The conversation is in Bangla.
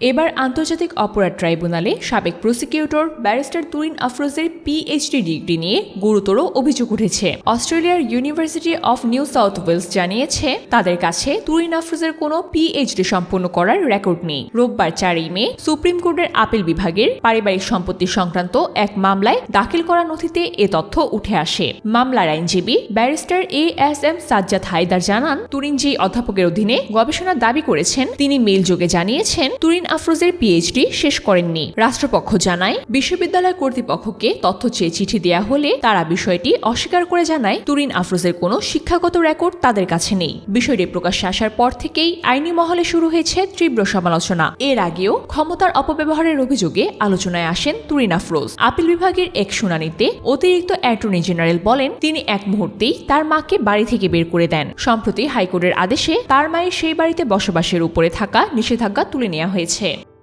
এবার আন্তর্জাতিক অপরাধ ট্রাইব্যুনালে সাবেক প্রসিকিউটর ব্যারিস্টার তুরিন আফরোজের পিএইচডি ডিগ্রি নিয়ে গুরুতর অভিযোগ উঠেছে। অস্ট্রেলিয়ার University of New South Wales জানিয়েছে, তাদের কাছে তুরিন আফরোজের কোনো পিএইচডি সম্পন্ন করার রেকর্ড নেই। রোববার চারই মে সুপ্রিম কোর্টের আপিল বিভাগের পারিবারিক সম্পত্তি সংক্রান্ত এক মামলায় দাখিল করা নথিতে এ তথ্য উঠে আসে। মামলার আইনজীবী barrister A S M Sajjad Haider জানান, তুরিন যে অধ্যাপকের অধীনে গবেষণার দাবি করেছেন, তিনি মেল যোগে জানিয়েছেন, তুরিন আফরোজের পিএইচডি শেষ করেননি। রাষ্ট্রপক্ষ জানায়, বিশ্ববিদ্যালয় কর্তৃপক্ষকে তথ্য চেয়ে চিঠি দেয়া হলে তারা বিষয়টি অস্বীকার করে জানায়, তুরিন আফরোজের কোনো শিক্ষাগত রেকর্ড তাদের কাছে নেই। বিষয়টি প্রকাশ্যে আসার পর থেকেই আইনি মহলে শুরু হয়েছে তীব্র সমালোচনা। এর আগেও ক্ষমতার অপব্যবহারের অভিযোগে আলোচনায় আসেন তুরিন আফরোজ। আপিল বিভাগের এক শুনানিতে অতিরিক্ত অ্যাটর্নি জেনারেল বলেন, তিনি এক মুহূর্তেই তার মাকে বাড়ি থেকে বের করে দেন। সম্প্রতি হাইকোর্টের আদেশে তার মায়ের সেই বাড়িতে বসবাসের উপরে থাকা নিষেধাজ্ঞা তুলে নেওয়া হয়েছে। রয়েছে